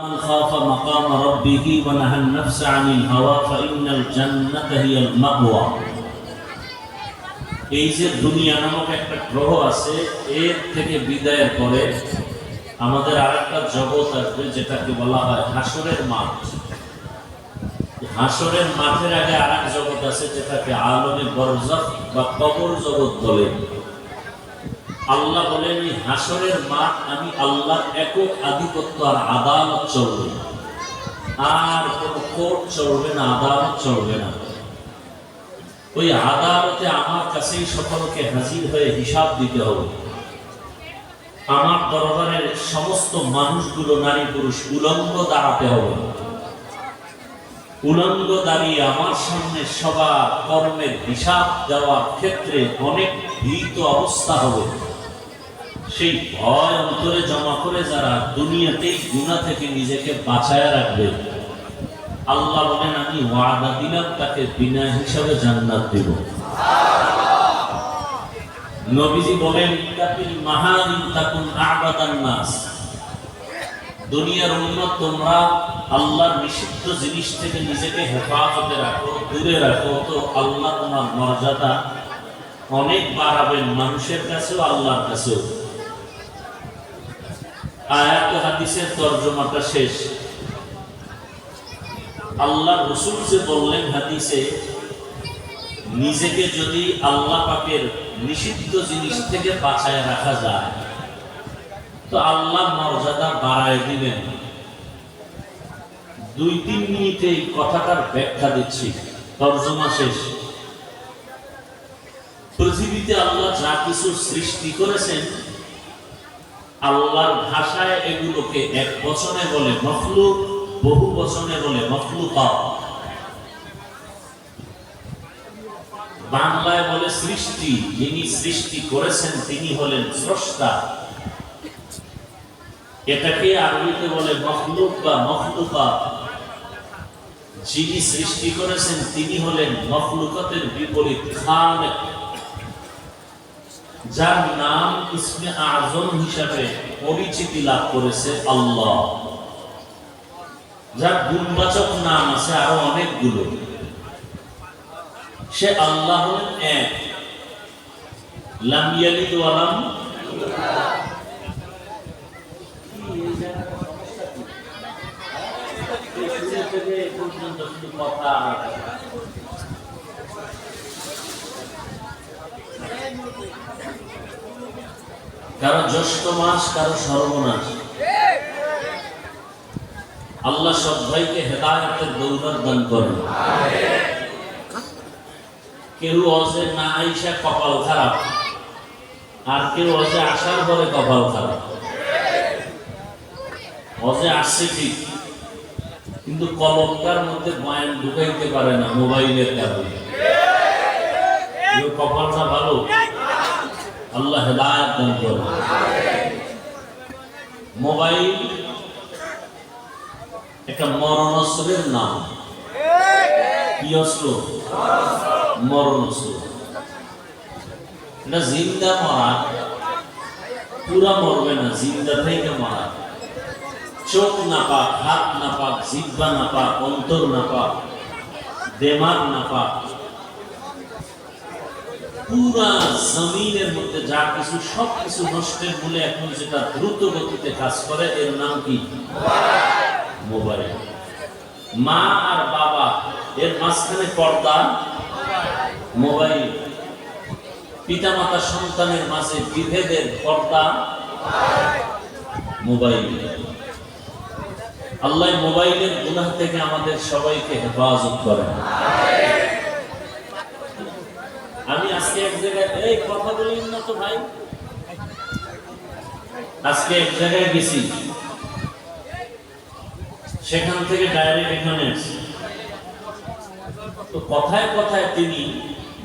من خاف مقام ربه ونهى النفس عن الهوى فإن الجنة هي المأوى এই যে দুনিয়া নামক একটা গ্রহ আছে এর থেকে বিদায়ের পরে আমাদের আরেকটা জগৎ আসবে যেটাকে বলা হয় হাসরের মাঠ হাসরের মাঠের আগে আর এক জগৎ আছে যেটাকে আলমে বরজখ বা কবর জগৎ বলে আল্লাহ বলেন, এই হাসরের মাঠ আমি আল্লাহর একক আধিপত্য আর আদালত চলবে আর কোন কোর্ট চলবে না, আদালত চলবে না। ওই আদালতে আমার কাছেই সকলকে হাজির হয়ে হিসাব দিতে হবে। আমার দরবারের সমস্ত মানুষগুলো নারী পুরুষ উলঙ্গ দাঁড়াতে হবে। উলঙ্গ দাঁড়িয়ে আমার সামনে সবার কর্মের হিসাব দেওয়ার ক্ষেত্রে অনেক ভীত অবস্থা হবে। সেই ভয় অন্তরে জমা করে যারা দুনিয়াতেই গুণা থেকে নিজেকে বাঁচায় রাখবে, আল্লাহ বলেন, আমি ওয়াদা দিলাম তাকে বিনা হিসাবে জান্নাত দিব। নবীজি বলেন তাকুন আবাদান নাস। দুনিয়ার উন্নত তোমরা আল্লাহর নিষিদ্ধ জিনিস থেকে নিজেকে হেফাজতে রাখো, দূরে রাখো। তো আল্লাহ তোমার মর্যাদা অনেক বাড়াবেন মানুষের কাছেও, আল্লাহর কাছেও। আয়াত হাদিসের তর্জমাটা শেষ। আল্লাহ রসুল যে বললেন হাদিসে, নিজেকে যদি আল্লাহ পাকের নিষিদ্ধ জিনিস থেকে বাঁচায় রাখা যায়, তো আল্লাহ মর্যাদা বাড়ায় দিবেন। দুই তিন মিনিটে এই কথাটার ব্যাখ্যা দিচ্ছি। তর্জমা শেষ। পৃথিবীতে আল্লাহ যা কিছু সৃষ্টি করেছেন আল্লাহর ভাষায় এগুলোকে এক বচনে বলে মখলুক, বহু বচনে বলে মখলুকা। বাংলায় বলে সৃষ্টি, যিনি সৃষ্টি করেছেন, তিনি হলেন স্রষ্টা। এটাকে আরবিতে বলে মখলুক বা মখলুকা। যিনি সৃষ্টি করেছেন, তিনি হলেন মখলুকতের বিপরীত খান যার নাম ইসমে আজম হিসাবে পরিচিতি লাভ করেছে আল্লাহ। যার গুণবাচক নাম আছে আরও অনেকগুলো। সে আল্লাহ হলেন এক। লাম ইয়ালিদ ওয়া লাম পর্যন্ত শুধু কথা কারও জ্যৈষ্ঠ মাস, কারও সর্বনাশ। আল্লাহ সব ভাইকে হেদায়তের দৌলত দান করেন। কেউ অজে না আইসা কপাল খারাপ, আর কেউ অজে আসার পরে কপাল খারাপ। অজে আসছে ঠিক, কিন্তু কলমকার মধ্যে বয়ান ঢুকাইতে পারে না, মোবাইলের কারণে। কেউ কপালটা ভালো। আল্লাহ হেদায়ত দান করে মোবাইল একটা মরণস্ত্রের নাম। কি অস্ত্র মরণস্ত্র এটা জিন্দা মারা। পুরা মরবে না, জিন্দা থেকে মারা। চোখ না পাক হাত না পাক জিব্বা না পাক অন্তর না পাক দেমাগ না পাক পুরা জমিনের মধ্যে যা কিছু সব কিছু নষ্টের মূলে এখন যেটা দ্রুত গতিতে কাজ করে, এর নাম কি? মোবাইল। মা আর বাবা, এর মাঝখানে পর্দা, মোবাইল। পিতা মাতা সন্তানের মাঝে বিভেদের পর্দা, মোবাইল। আল্লাহ মোবাইলের গুনাহ থেকে আমাদের সবাইকে হেফাজত করেন। আমি আজকে এক জায়গায় এই, কথা বলিন না তো ভাই। আজকে এক জায়গায় গেছি। সেখান থেকে ডাইরেক্ট এখানে তো কথায় কথায় তিনি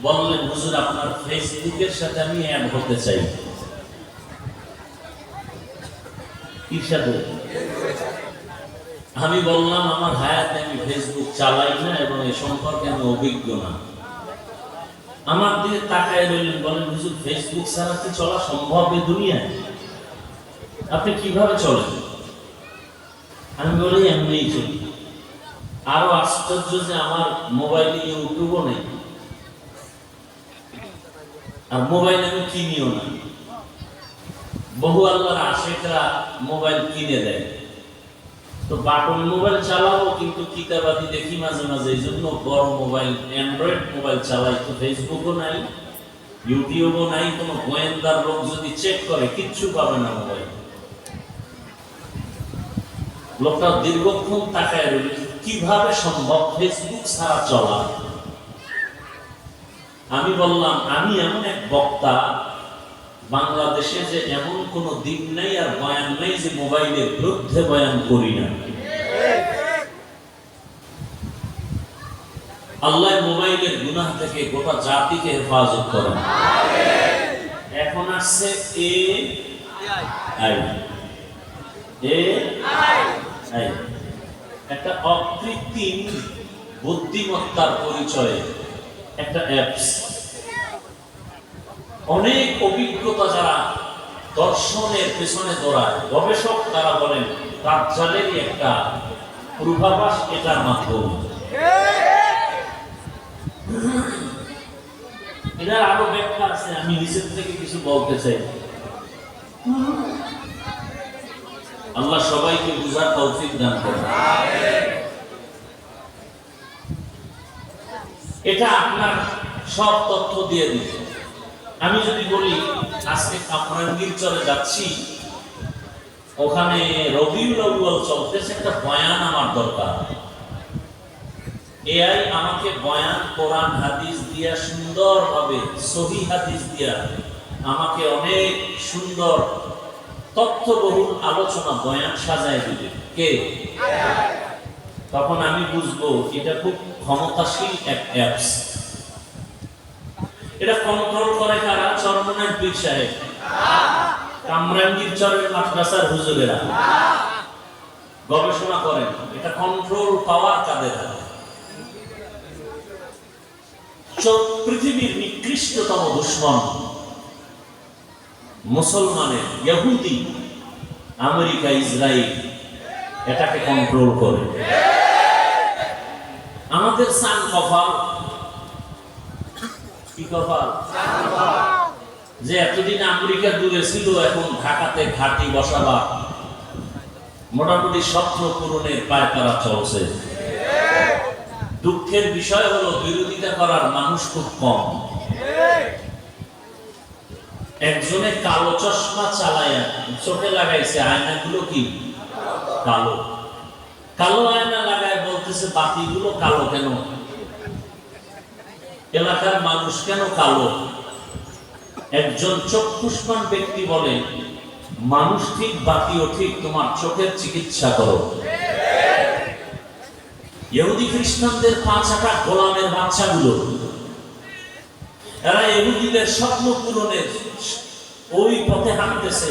বললেন, হুজুর, আপনার ফেসবুকের সাথে আমি অ্যাড হতে চাই। কি সাথে? আমি বললাম, আমার হায়াতে আমি ফেসবুক চালাই না এবং এ সম্পর্কে আমি অভিজ্ঞ না। আমার দিকে তাকায় রইলেন, বলেন, হুজুর ফেসবুক ছাড়া কি চলা সম্ভব এই দুনিয়ায়? আপনি কীভাবে চলেন? আমি বলি, এমনিই চলি। আরও আশ্চর্য যে আমার মোবাইলে ইউটিউবও নেই। আর মোবাইল আমি কিনিও না। বহু আল্লাহর আশেকরা মোবাইল কিনে দেয়। তো বাটন মোবাইল চালাবো কিন্তু কিতাবাদি দেখি মাঝে মাঝে। এই জন্য বড় মোবাইল, অ্যান্ড্রয়েড মোবাইল চালাই। তো ফেসবুকও নাই, ইউটিউবও নাই, কোনো গোয়েন্দার লোক যদি চেক করে, কিচ্ছু পাবে না মোবাইল। লোকটা দীর্ঘক্ষণ তাকায় রইল, কীভাবে সম্ভব ফেসবুক ছাড়া চলা? আমি বললাম, আমি এমন এক বক্তা বাংলাদেশে যে এমন কোন দিক নেই আর বয়ান নেই যে মোবাইলের বিরুদ্ধে বয়ান করি না। আল্লাহ মোবাইলের গুনাহ থেকে গোটা জাতিকে হেফাজত করেন। এখন আসছে এ আই। A I. একটা অকৃত্রিম বুদ্ধিমত্তার পরিচয়ে একটা অ্যাপস অনেক অভিজ্ঞতা যারা দর্শনের পেছনে দৌড়ায়, গবেষক তারা বলেন দাজ্জালেরই একটা পূর্বাভাস এটার মাধ্যমে। এটার আরও ব্যাখ্যা আছে, আমি নিচের থেকে কিছু বলতে চাই। আল্লাহ সবাইকে বুঝার তৌফিক দান করেন। এটা আপনার সব তথ্য দিয়ে দিত আমি যদি বলি, আজকে কামরাঙ্গীর চলে যাচ্ছি, ওখানে রবিউল আউয়াল চলতেছে একটা বয়ান আমার দরকার। এআই আমাকে বয়ান, কোরআন, হাদিস দিয়া সুন্দরভাবে, সহি হাদিস দিয়া আমাকে অনেক সুন্দর, তথ্যবহুল আলোচনা, বয়ান সাজায় দিবে। কে? তখন আমি বুঝব, এটা খুব ক্ষমতাশীল এক অ্যাপস এটা কন্ট্রোল করে কারা পীর সাহেব। কামরাঙ্গীর চরের মাদ্রাসার হুজুরেরা। গবেষণা করেন, এটা কন্ট্রোল পাওয়ার কাদের পৃথিবীর নিকৃষ্টতম দুশ্মন। মুসলমানের ইহুদি, আমেরিকা ইসরায়েল এটাকে কন্ট্রোল করে। আমাদের সান কফাল কি কফাল যে এতদিন আমেরিকা দূরে ছিল, এখন ঢাকাতে ঘাটি বসাবা মোটামুটি স্বপ্ন পূরণের পায় তারা চলছে। দুঃখের বিষয় হলো, বিরোধিতা করার মানুষ খুব কম। একজনে কালো চশমা চালায় চোখে লাগাইছে, আয়নাগুলো কি? কালো। কালো আয়না লাগায় বলতেছে, বাতিগুলো কালো কেন? এলাকার মানুষ কেন কালো? একজন চক্ষুষ্মান ব্যক্তি বলে, মানুষ ঠিক বাতিও ঠিক, তোমার চোখের চিকিৎসা করো। ইহুদি খ্রিস্টানদের পাঁচ আটা গোলামের বাচ্চাগুলো, এরা ইহুদিদের স্বপ্ন পূরণের ওই পথে হাঁটতেছে।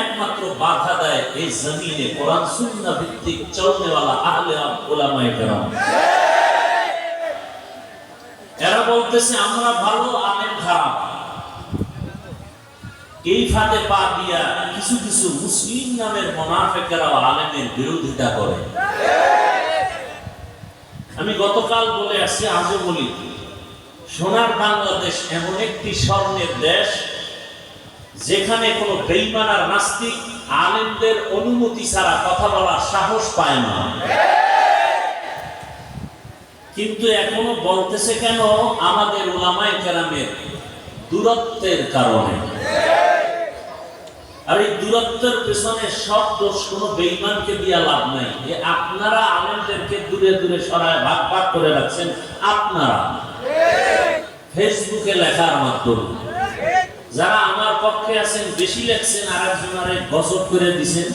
একমাত্র বাধা দেয় এই জমিনে কোরআন, সুন্নাহ ভিত্তিক চলনেওয়ালা আহলে ওলামায়ে কেরাম। এরা বলতেছে, আমরা ভালো, আলেম খারাপ। এই পা দিয়া কিছু কিছু মুসলিম নামের মোনাফেকেরাও আলেমের বিরোধিতা করে। আমি গতকাল বলে আসছি, আজও বলি, সোনার বাংলাদেশ এমন একটি স্বর্ণের দেশ যেখানে কোনো বেইমান আর নাস্তিক আলেমদের অনুমতি ছাড়া কথা বলার সাহস পায় না। কিন্তু এখনও বলতেছে কেন আমাদের ওলামায় কেরামের দূরত্বের কারণে? আর এই দূরত্বের পেছনে সব দোষ কোনো বেইমানকে দিয়া লাভ নাই। যে আপনারা আলেমদেরকে দূরে দূরে সরায় ভাগ ভাগ করে রাখছেন, আপনারা। ফেসবুকে লেখার মাধ্যমে। যারা আমার পক্ষে আছেন, বেশি লেখছেন আর একজনের গজব করে দিছেন।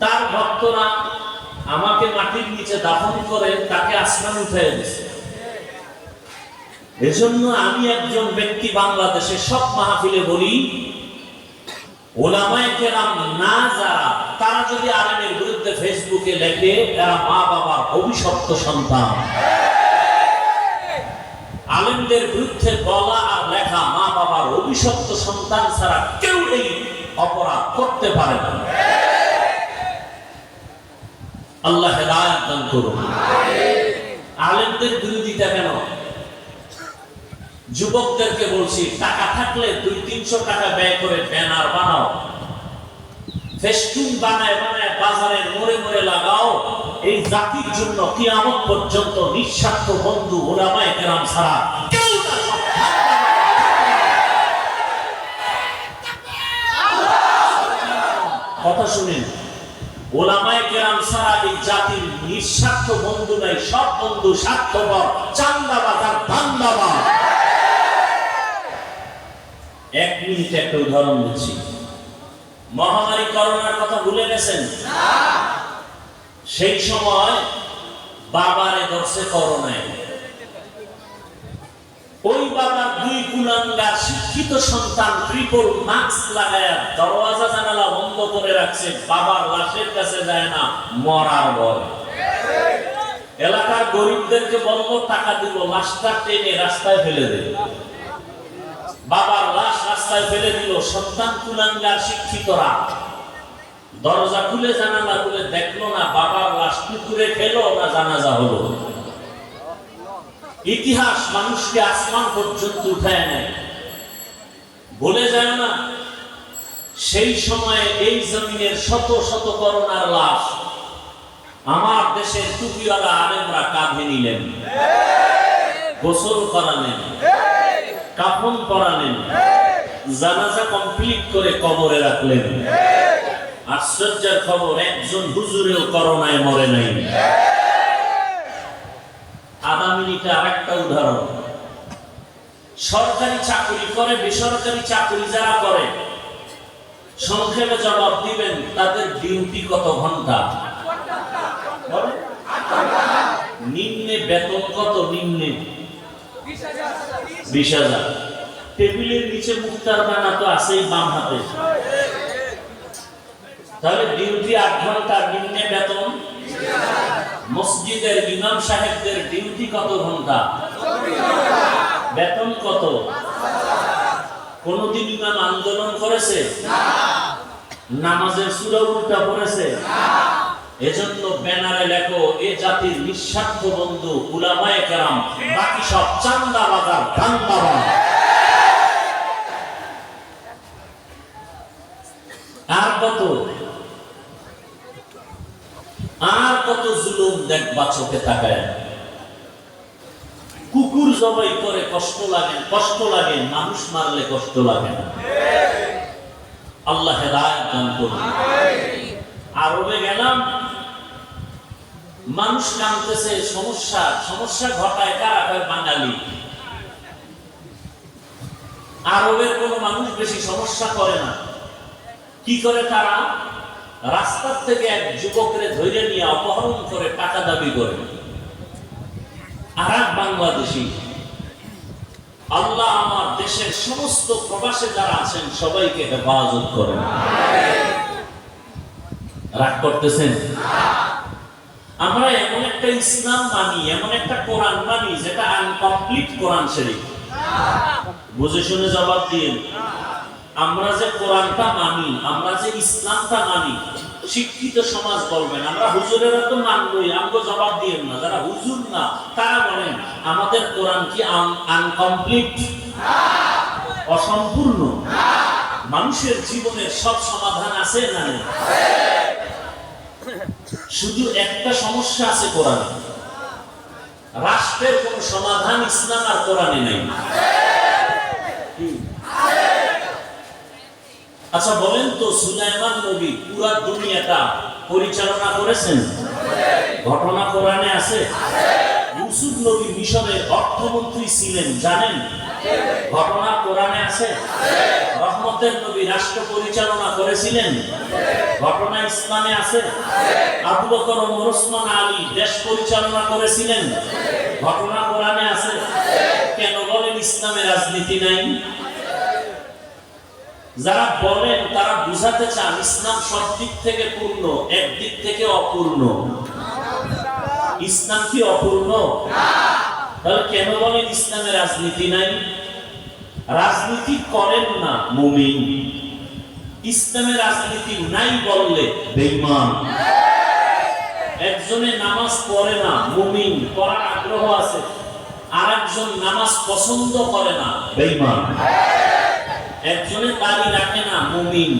তার ভক্তরা আমাকে মাটির নিচে দাফন করে, তাকে আসমান উঠে দিছে। এজন্য আমি একজন ব্যক্তি বাংলাদেশে সব মাহফিলে বলি ওলামায়ে না যারা যদি আলেমের মা বাবার আলেমদের বিরুদ্ধে বলা আর লেখা মা বাবার অভিশপ্ত সন্তান ছাড়া কেউ এই অপরাধ করতে পারে না। আল্লাহ হেদায়াত দান করুন। আলেমদের বিরোধিতা কেন? যুবকদেরকে বলছি, টাকা থাকলে দুই তিনশো টাকা ব্যয় করে ব্যানার বানাও। ফেস্টুন বানায় বানায় বাজারে মোড়ে মোড়ে লাগাও। এই জাতির জন্য কিয়ামত পর্যন্ত নিঃস্বার্থ বন্ধু কেরাম ছাড়া কথা শুনেন, ওলামায় কেরাম ছাড়া এই জাতির নিঃস্বার্থ বন্ধু নাই, সব বন্ধু স্বার্থপর চান্দাবাদ আর এক মিনিটে একটা উদাহরণ দিচ্ছি। মহামারী করোনার কথা ভুলে গেছেন? সেই সময় বাবারে ধরছে করোনায়। ওই বাবার দুই কুলাঙ্গার শিক্ষিত সন্তান ট্রিপল মাস্ক লাগায় দরওয়াজা জানালা বন্ধ করে রাখছে, বাবার লাশের কাছে যায় না, মরার ভয়। এলাকার গরিবদেরকে বলব টাকা দিব, লাশটা টেনে রাস্তায় ফেলে দেবে বাবার লাশ রাস্তায় ফেলে দিল সন্তান কুলাঙ্গার শিক্ষিতরা। দরজা খুলে, জানালা খুলে দেখল না বাবার লাশ পুকুরে খেলো না জানাজা হলো। ইতিহাস মানুষকে আসমান পর্যন্ত উঠায় নেয়। বলে যায় না, সেই সময়ে এই জমিনের শত শত করোনার লাশ আমার দেশের টুপিওয়ালা আলেমরা কাঁধে নিলেন। গোসল করালেন। কাফন পরালেন। জানাজা কমপ্লিট করে কবরে রাখলেন। আশ্চর্যের খবর একজন হুজুরেও করোনায় মরে নাই। আধা মিনিটে আরেকটা উদাহরণ। সরকারি চাকরি করে বেসরকারি চাকরি যারা করে সংক্ষেপে জবাব দিবেন তাদের ডিউটি কত ঘণ্টা? নিম্নে বেতন কত? নিম্নে। বিশ হাজার। টেবিলের নিচে মুক্তার দানা তো আছেই বাম হাতে। তাহলে ডিউটি আট ঘণ্টা নিম্নে বেতন। মসজিদের ইমাম সাহেবদের ডিউটি কত ঘণ্টা? বেতন কত? কোনদিন ইমাম আন্দোলন করেছে? নামাজের সুরা উল্টা পড়েছে? এজন্য ব্যানারে লেখো এ জাতির নিঃস্বার্থ বন্ধু উলামায়ে কেরাম বাকি সব চান্দা বাজার ধান্দাবাজ আর কত? আর কত জুলুম দেখবা চোখে তাকায়? কুকুর জবাই করে কষ্ট লাগে কষ্ট লাগে মানুষ মারলে কষ্ট লাগে না। আল্লাহ হেদায়ত দান করুন। আরবে গেলাম মানুষ কানতেছে, সমস্যা সমস্যা ঘটায় কারা? কয় বাঙালি। আরবের কোন মানুষ বেশি সমস্যা করে না। কি করে তারা? রাস্তার থেকে এক যুবকরে ধরে নিয়ে অপহরণ করে টাকা দাবি করে। আর বাংলাদেশি। আল্লাহ আমার দেশের সমস্ত প্রবাসে যারা আছেন, সবাইকে হেফাজত করেন। রাগ করতেছেন? আমরা এমন একটা ইসলাম মানি, এমন একটা কোরআন মানি যেটা আনকমপ্লিট কোরআন শরীফ। বুঝে শুনে জবাব দিন আমরা যে কোরআনটা মানি, আমরা যে ইসলামটা মানি, শিক্ষিত সমাজ বলবেন, আমরা হুজুরেরা তো মানবই, আমগো জবাব দিয়েন না। যারা হুজুর না, তারা বলেন, আমাদের কোরআন কি আনকমপ্লিট অসম্পূর্ণ। মানুষের জীবনের সব সমাধান আছে না নেই? শুধু একটা সমস্যা আছে কোরআনে। রাষ্ট্রের কোন সমাধান ইসলাম আর কোরআনে নেই। আচ্ছা বলেন তো সুলাইমান নবী পুরা দুনিয়াটা পরিচালনা করেছেন? ঘটনা কোরআনে আছে? ইউসুফ নবী মিশরের অর্থমন্ত্রী ছিলেন, জানেন? ঘটনা কোরআনে আছে? রহমতের নবী রাষ্ট্র পরিচালনা করেছিলেন। ঘটনা ইসলামে আছে? আবু বকর ওসমান আলী দেশ পরিচালনা করেছিলেন। ঘটনা কোরআনে আছে? কেন বলেন ইসলামে রাজনীতি নাই? যারা বলেন, তারা বুঝাতে চান ইসলাম সব দিক থেকে পূর্ণ, একদিক থেকে অপূর্ণ। ইসলাম কি অপূর্ণ? তাহলে কেন বলেন ইসলামে রাজনীতি নাই? রাজনীতি করেন না মুমিন। ইসলামে রাজনীতি নাই বললে বেঈমান। একজনে নামাজ পড়ে না, মুমিন, পড়ার আগ্রহ আছে। আর একজন নামাজ পছন্দ করে না, বেঈমান। একজনে দাড়ি রাখে না, মুমিন।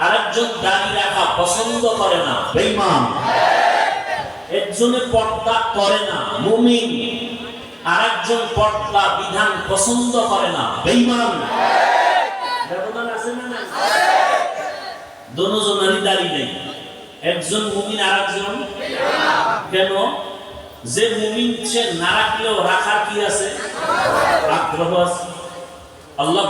আরেকজন দাড়ি রাখা পছন্দ করে না, বেঈমান। একজনে পর্দা করে না, মুমিন। আরেকজন পর্দা বিধান পছন্দ করে না, বেঈমান। ব্যবধান আছে না নাই? দোনোজনেরই দাড়ি নেই। একজন মুমিন, আরেকজন কেন? যে মুমিন সে না রাখলেও রাখার কি আছে? আগ্রহ আছে। আল্লাহ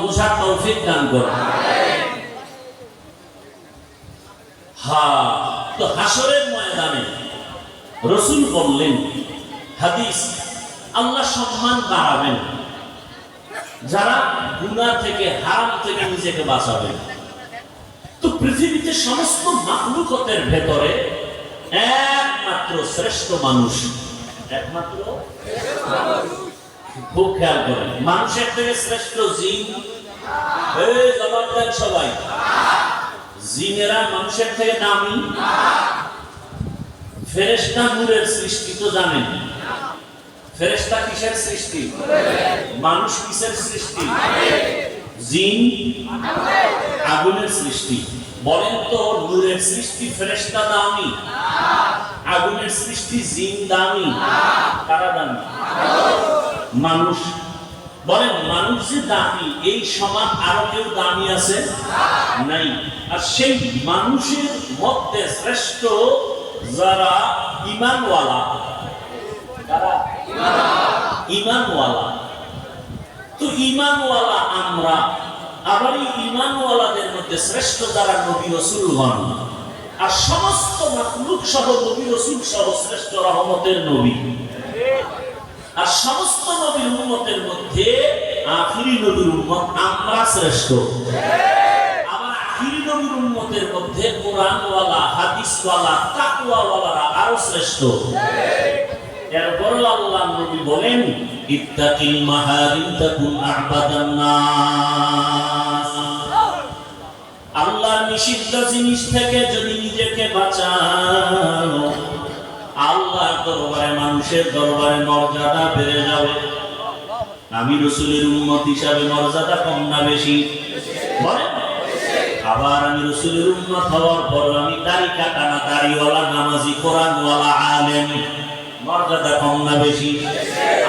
হ্যাঁ তো হাসরের ময়দানে রসুল বললেন, হাদিস আল্লাহ সম্মান বাড়াবেন। যারা গুনাহ থেকে, হারাম থেকে নিজেকে বাঁচাবেন। তো পৃথিবীতে সমস্ত মাখলুকতের ভেতরে একমাত্র শ্রেষ্ঠ মানুষ, একমাত্র খুব খেয়াল করেন মানুষের থেকে শ্রেষ্ঠ জিন? জবাব দেন সবাই। জিনেরা মানুষের থেকে দামি ফেরেশতা নূরের সৃষ্টি তো জানেন। ফেরেশতা কিসের সৃষ্টি? মানুষ কিসের সৃষ্টি? জিন আগুনের সৃষ্টি। বলেন তো, নূরের সৃষ্টি ফেরেশতা দামি? আগুনের সৃষ্টি জিন দামি? কারা দামি? মানুষ। বলেন, মানুষ যে দামি, এই সমান আরও কেউ দামি আছে? নাই। আর সেই মানুষের মধ্যে শ্রেষ্ঠ যারা ইমানওয়ালা যারা ইমানওয়ালা। তো ইমানওয়ালা আমরা আবার এই ইমানওয়ালাদের মধ্যে শ্রেষ্ঠ যারা নবী রসুলগণ আর সমস্ত মাকলুক সহ নবী রসুল সহ শ্রেষ্ঠ রহমতের নবী। আর সমস্ত নবীর উন্মতের মধ্যে আখিরি নবীর উন্মত আমরা শ্রেষ্ঠ। আবার আখিরি নবীর উন্মতের মধ্যে কোরআনওয়ালা, হাদিসওয়ালা, তাকওয়াওয়ালারা আরও শ্রেষ্ঠ। আল্লাহ নবী বলেন, ইত্তাকিল মাহারিম তাকুন আবাদান নাস। নিষিদ্ধ জিনিস থেকে যদি নিজেকে বাঁচাও, আল্লাহর দরবারে মানুষের দরবারে মর্যাদা বেড়ে যাবে। আমি রসুলের উন্মত হিসাবে মর্যাদা কম না বেশি? আবার আমি রসুলের উন্মত হওয়ার পর আমি দাড়ি কাটানা দাড়িওয়ালা নামাজি, কোরআনওয়ালা, আলেম। মর্যাদা কম না বেশি?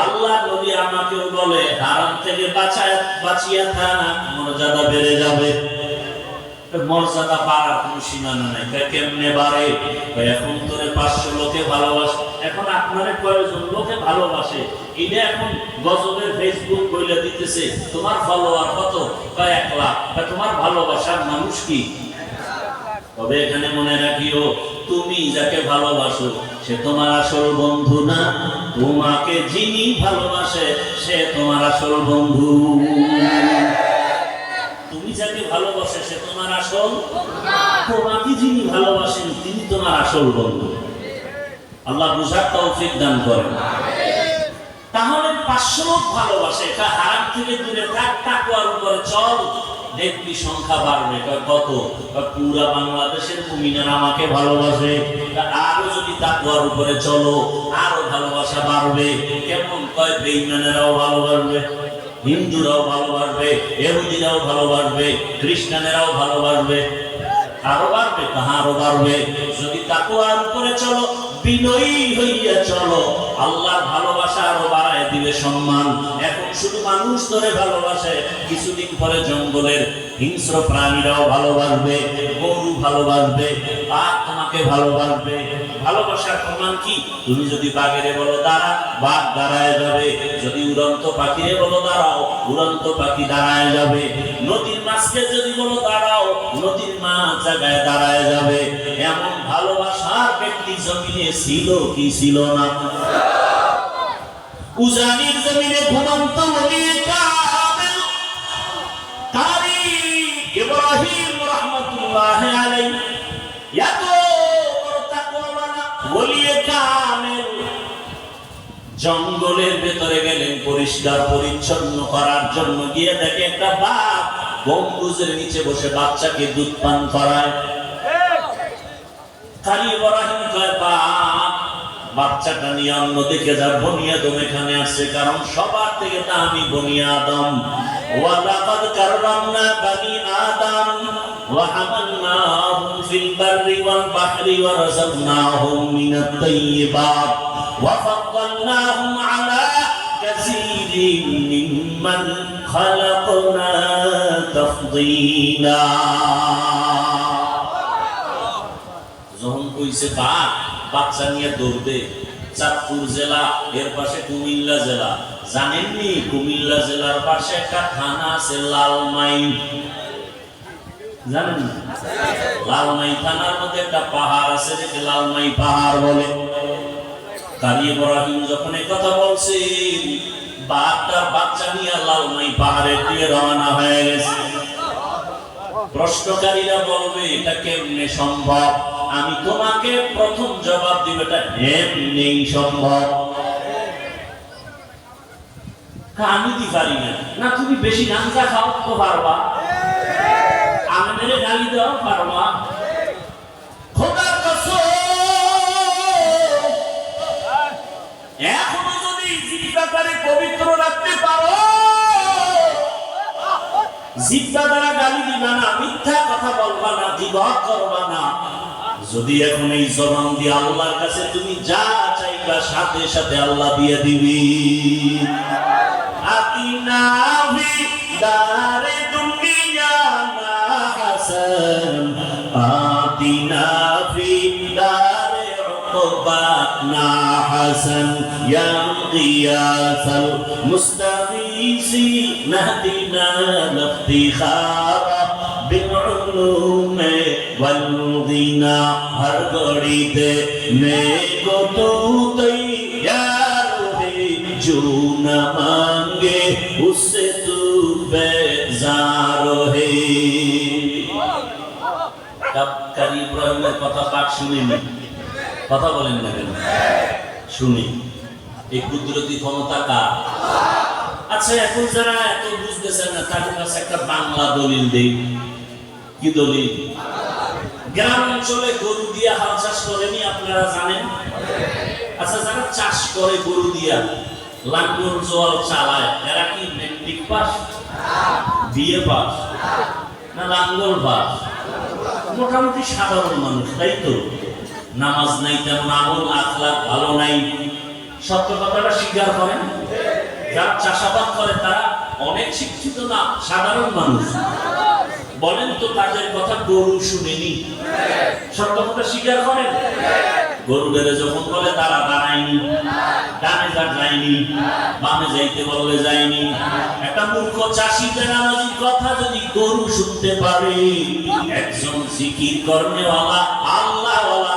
আল্লাহ নবী আমাকেও বলে, হারাম থেকে বাঁচায়, বাঁচিয়া থাক, মর্যাদা বেড়ে যাবে। মর্যাদা সীমানা নাই। কেমনে বাড়ে? এখন পাঁচশো লোকে ভালোবাসে। এখন আপনারে কয়েকজন লোকে ভালোবাসে? এটা এখন গজবের ফেসবুক বইলে দিতেছে, তোমার ফলোয়ার কত? কয় এক লাখ। তোমার ভালোবাসার মানুষ কি? তবে এখানে মনে রাখিও, তুমি যাকে ভালোবাসো, সে তোমার আসল বন্ধু না। তোমাকে যিনি ভালোবাসে, সে তোমার আসল বন্ধু। তুমি যাকে ভালোবাসে, সে তোমার আসল তোমাকে যিনি ভালোবাসেন, তিনি তোমার আসল বন্ধু। আল্লাহ বুঝার তৌফিক দান করেন। তাহলে পাঁচশো লোক ভালোবাসে, এটা হারাম থেকে দূরে থাক টাকুয়ার উপরে চল। দেখবি সংখ্যা বাড়বে। কত? পুরা বাংলাদেশের মুমিনেরা আমাকে ভালোবাসে। আরও যদি তাকুয়ার উপরে চলো, আরও ভালোবাসা বাড়বে। কেমন? কয় বেইমানেরাও হিন্দুরাও এহুদিরাও খ্রিস্টানেরাও আরও বাড়বে তাহা আরও বাড়বে। যদি তাকুয়ার উপরে চলো, বিনয়ী হইয়া চলো, আল্লাহর ভালোবাসা আরও বাড়ায় দিবে সম্মান। এখন শুধু মানুষ ধরে ভালোবাসে, কিছুদিন পরে জঙ্গলের হিংস্র প্রাণীরাও ভালোবাসবে, গরু ভালোবাসবে, বাঘ তোমাকে ভালোবাসবে। ভালোবাসার প্রমাণ কি? তুমি যদি বাঘেরে বলো, দাঁড়া, বাঘ দাঁড়ায় যাবে। যদি উড়ন্ত পাখিরে বলো, দাঁড়াও। উড়ন্ত পাখি দাঁড়ায় যাবে। নদীর মাছকে যদি বলো, দাঁড়াও। নদীর মাছ জায়গায় দাঁড়ায় যাবে। এমন ভালোবাসার ব্যক্তি জমিনে ছিল কি ছিল না? উজানির জমিনে ঘুমন্ত কারি ইব্রাহিম রহমতুল্লাহ আলাইহি। এত ওলিয়ে কামেল। জঙ্গলের ভেতরে গেলেন পরিষ্কার পরিচ্ছন্ন করার জন্য। গিয়ে দেখে একটা বাঘ গম্বুজের নিচে বসে বাচ্চাকে দুধ পান করায়। কারি ইব্রাহিম কয় বাপ বাচ্চাটা নিয়ে অন্য দিকে যা বনিয়াদম এখানে আসছে কারণ সবার থেকে তা আমি বনিয়াদম ওয়ালাকাদ কাররামনা বানি আদম وحملناهم في البر والبحر ورزقناهم من الطيبات وفضلناهم على كثير ممن خلقنا تفضيلا যখন কইছে বা বাচ্চা নিয়ে দৌড়বে। চাঁদপুর জেলা, এর পাশে কুমিল্লা জেলা। জানেননি? কুমিল্লা জেলার পাশে একটা থানা আছে, লালমাই। জানেন লালমাই থানার মধ্যে একটা পাহাড় আছে যেটা লালমাই পাহাড় বলে। কারি ইব্রাহিম যখন এই কথা বলছে বাপটা বাচ্চা নিয়ে লালমাই পাহাড়ের দিকে রওনা হয়ে গেছে। প্রশ্নকারীরা বলবে, এটা কেমনে সম্ভব? আমি তোমাকে প্রথম জবাব দিব, এটা এমনি সম্ভব? আমি দি পারি না। তুমি বেশি গাঞ্জা খাও তো পারবা। আমি মেরে গালি দাও পারবা। এখনও যদি জীবিকাটারে পবিত্র রাখতে পারো জিব্বা দ্বারা গালি দিবা না, মিথ্যা কথা বলবা না দিবা করবা না। যদি এখন এই জবান দিয়ে আল্লাহর কাছে তুমি যা চাইবা, সাথে সাথে আল্লাহ দিয়ে দিবি। আতিনা ফি দারে দুনিয়া না হাসান আতিনা ফি দারে ربنا حسن يا غياث المستغيثين اهدنا الافتخار بالعلوم والغنى هر گھڑیتے میں کو تو تیار ہے جو نہ مانگے اس سے تو بیزار ہے কারি ইব্রাহিমের কথা পাঠ শুনিনি কথা বলেন না কেন? শুনি। এই কুদরতি ক্ষমতা কার? আচ্ছা এখন যারা এত বুঝতেছেন না, তাদের কাছে একটা বাংলা দলিল দেই। কি দলিল? গ্রাম অঞ্চলে গরু দিয়া হাল চাষ করেনি আপনারা জানেন? আচ্ছা যারা চাষ করে গরু দিয়া, লাঙ্গল, জল চালায়, এরা কি মেট্রিক পাস? বিয়ে পাস? না, লাঙ্গল পাস? মোটামুটি সাধারণ মানুষ, তাই তো? নামাজ নাই, তেমন আমল আখলাক ভালো নাই। সত্য কথাটা স্বীকার করেন? যারা চাষাবাদ করে তারা অনেক শিক্ষিত না, সাধারণ মানুষ। বলেন তো তাদের কথা গরু শুনেনি। সত্য কথা স্বীকার করেন? গরু বেড়ে যখন বলে, তারা দাঁড়ায়নি। ডানে যা যায়নি, বামে যাইতে বললে যায়নি। একটা মূর্খ চাষি বেনামাজির কথা যদি গরু শুনতে পারে, একজন জিকির কর্মেওয়ালা আল্লাহওয়ালার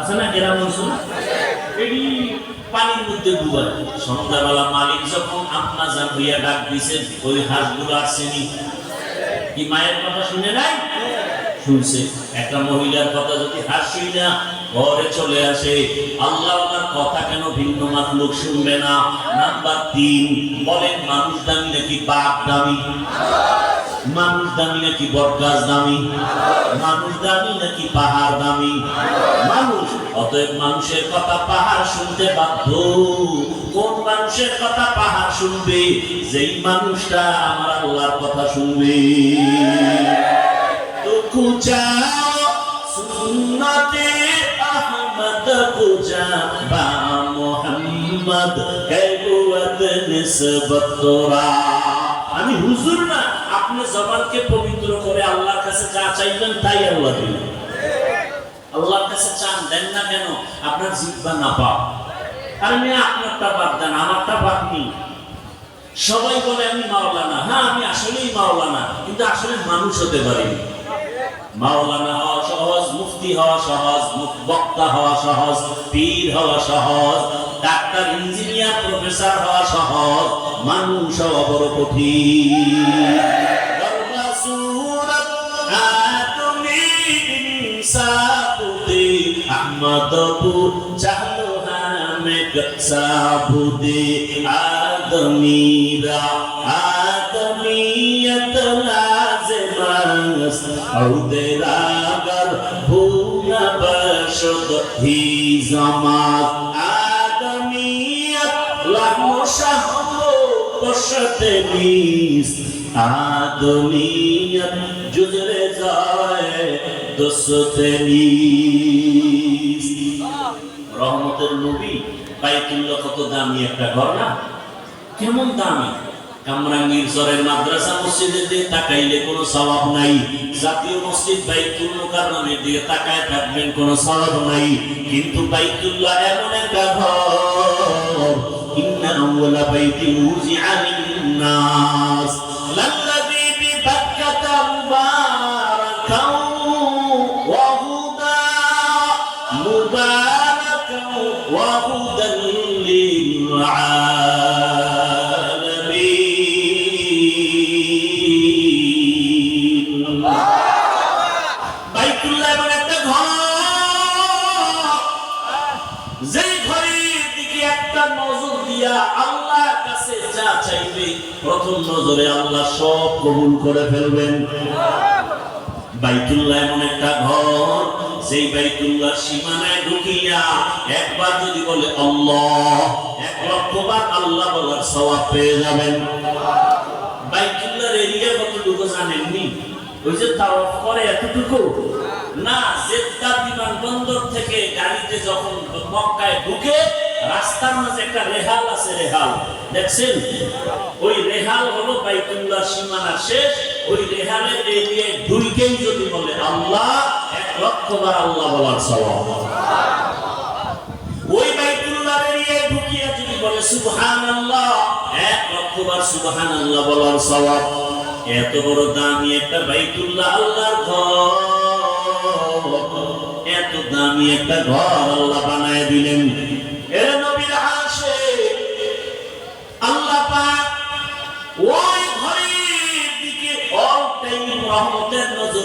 আছে না গ্রাম অঞ্চল এটি পানির মধ্যে ডুবায়। সন্ধ্যাবেলা মালিক যখন আপনা যান হইয়া ডাক দিছে, ওই হাঁসগুলো আসেনি কি মায়ের কথা শুনে নাই? শুনছে। একটা মহিলার কথা যদি হাসি না, ঘরে চলে আসে। আল্লাহ ওনার কথা কেন ভিন্ন লোক শুনবে না? নাম্বার তিন, বলেন, মানুষ দামি নাকি বাঘ দামি? মানুষ দামি নাকি বটগাছ দামি? মানুষ দামি নাকি পাহাড় দামি? মানুষ, অতএব মানুষের কথা পাহাড় শুনতে বাধ্য। কোন মানুষের কথা পাহাড় শুনবে? যেই মানুষটা আমার আল্লাহর কথা শুনবে। কুচাও সুন্নতে আহমদ কুচাবা মোহাম্মদ, কেবুয়াত নিসবত তোরা। আমি হুজুর না, আপনি জবানকে পবিত্র করে আল্লাহর কাছে যা চাইবেন তাই আল্লাহ দিবেন। আল্লাহর কাছে চান, দেন না কেন? আপনার জিব্বা না পাও আপনারটা বাদ দেন, আমারটা বাদ নেই সবাই বলে, আমি মাওলানা। হ্যাঁ আমি আসলেই মাওলানা, কিন্তু আসলে মানুষ হতে পারিনি। মাওলানা হওয়া সহজ, মুফতি হওয়া সহজ বক্তা হওয়া সহজ, পীর হওয়া সহজ। ডাক্তার ইঞ্জিনিয়ার প্রফেসর হওয়া সহজ। মানুষ হওয়া বড় কঠিন। আহমদপুর হি লামশাহম বশতে নিস আদমিয়ত জুজরে যায় নিস রহমতের নবী বাইতুল্লাহ কত দামি একটা ঘর না? কেমন দামি? কামরাঙ্গীর চরের মাদ্রাসা মসজিদের তাকাইলে কোনো সওয়াব নাই। জাতীয় মসজিদ বাইতুল মুকাররমের দিকে তাকায় থাকবেন কোনো সওয়াব নাই। কিন্তু বাইতুল্লাহ এমন একটা ঘর ولبيت بيت وزع للناس. প্রথম নজরে আল্লাহ সব কবুল করে ফেলবেন। বাইতুল্লাহ এমন একটা ঘর সেই বাইতুল্লাহ সীমানায় ঢুকিয়া একবার যদি বলে আল্লাহ, এক লক্ষ বার আল্লাহ বলার সওয়াব পেয়ে যাবেন। বাইতুল্লাহর এরিয়া কতটুকু জানেননি? ওই যে তাওয়াফ করে এতটুকু? না, জেদ্দা বিমানবন্দর থেকে গাড়িতে যখন মক্কায় ঢুকে রাস্তার মাঝে একটা রেহাল আছে, রেহাল। দেখছেন? ওই রেহাল হলো বাইতুল্লাহ সীমানা শেষ। ওই রেহালের এরিয়ায় ঢুকেই যদি বলে, আল্লাহ, এক লক্ষ বার আল্লাহ বলার সওয়াব। ওই ঢুকিয়া যদি বলে, সুবহানাল্লাহ এক লক্ষ বার সুবহানাল্লাহ বলার সওয়াব। এত বড় দামি একটা বাইতুল্লাহ আল্লাহর ঘর। এত দামি একটা ঘর আল্লাহ বানায় দিলেন।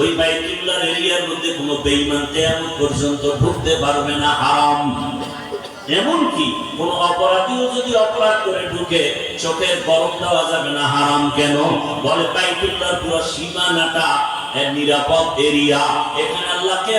ওই বাইতুল্লাহ এরিয়ার মধ্যে কোনো বেঈমান কিয়ামত পর্যন্ত ঢুকতে পারবে না, হারাম। এমনকি কোন অপরাধীও যদি অপরাধ করে ঢুকে, চোখের গরম দেওয়া যাবে না, হারাম কেন? বলে বাইতুল্লাহ পুরো সীমানাটা নিরাপদ এরিয়া। এখানে আল্লাহকে